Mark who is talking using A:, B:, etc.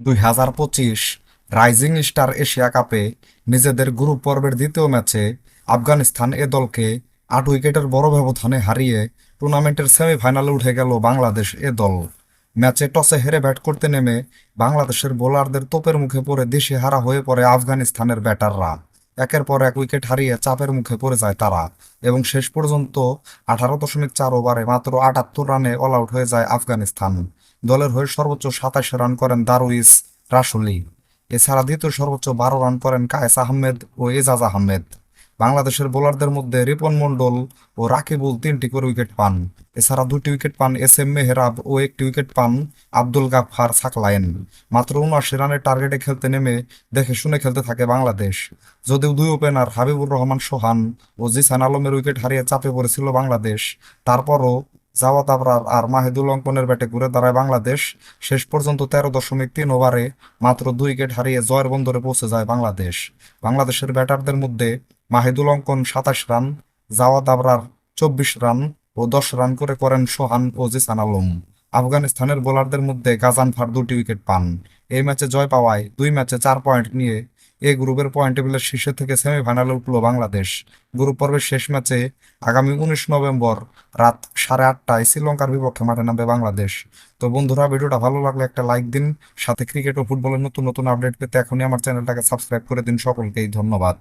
A: দুই হাজার পঁচিশ রাইজিং স্টার এশিয়া কাপে নিজেদের গ্রুপ পর্বের দ্বিতীয় ম্যাচে আফগানিস্তান এ দলকে আট উইকেটের বড় ব্যবধানে হারিয়ে টুর্নামেন্টের সেমিফাইনালে উঠে গেল বাংলাদেশ এ দল। ম্যাচে টসে হেরে ব্যাট করতে নেমে বাংলাদেশের বোলারদের তোপের মুখে পড়ে দেশে হারা হয়ে পড়ে আফগানিস্তানের ব্যাটাররা। একের পর এক উইকেট হারিয়ে চাপের মুখে পড়ে যায় তারা এবং শেষ পর্যন্ত আঠারো দশমিক চার ওভারে মাত্র আটাত্তর রানে অল আউট হয়ে যায় আফগানিস্তান। দলের হয়ে সর্বোচ্চ সাতাশ রান করেন দারুইস রাসুলি। এছাড়া দ্বিতীয় সর্বোচ্চ বারো রান করেন কায়েস আহমেদ ও এজাজ আহমেদ। বাংলাদেশের বোলারদের মধ্যে রিপন মণ্ডল ও রাকিবুল তিনটি করে উইকেট পান। এছাড়া দুটি উইকেট পান এস এম মেহরাব ও একটি উইকেট পান আব্দুল গাফফার সাকলায়েন। মাত্র উনআশি রানের টার্গেটে খেলতে নেমে দেখে শুনে খেলতে থাকে বাংলাদেশ। যদিও দুই ওপেনার হাবিবুর রহমান সোহান ও জিসান আলমের উইকেট হারিয়ে চাপে পড়েছিল বাংলাদেশ, তারপরও জাওয়াত আবরার আর মাহিদুল অঙ্কনের ব্যাটে ঘুরে দাঁড়ায় বাংলাদেশ। শেষ পর্যন্ত তেরো দশমিক তিন ওভারে মাত্র দুই উইকেট হারিয়ে জয়ের বন্দরে পৌঁছে যায় বাংলাদেশ। বাংলাদেশের ব্যাটারদের মধ্যে মাহিদুল অঙ্কন সাতাশ রান জাওয়াত আবরার চব্বিশ রান ও দশ রান করে করেন সোহান ও জিসান আলম। আফগানিস্তানের বোলারদের মধ্যে গাজানফার দুটি উইকেট পান। এই ম্যাচে জয় পাওয়ায় দুই ম্যাচে চার পয়েন্ট নিয়ে এ গ্রুপের পয়েন্ট টেবিলের শীর্ষে থেকে সেমিফাইনালে উঠল বাংলাদেশ। গ্রুপ পর্বের শেষ ম্যাচে আগামী উনিশ নভেম্বর রাত সাড়ে আটটায় শ্রীলঙ্কার বিপক্ষে মাঠে নামবে বাংলাদেশ। তো বন্ধুরা, ভিডিওটা ভালো লাগলে একটা লাইক দিন, সাথে ক্রিকেট ও ফুটবলের নতুন নতুন আপডেট পেতে এখনই আমার চ্যানেলটাকে সাবস্ক্রাইব করে দিন। সকলকেই ধন্যবাদ।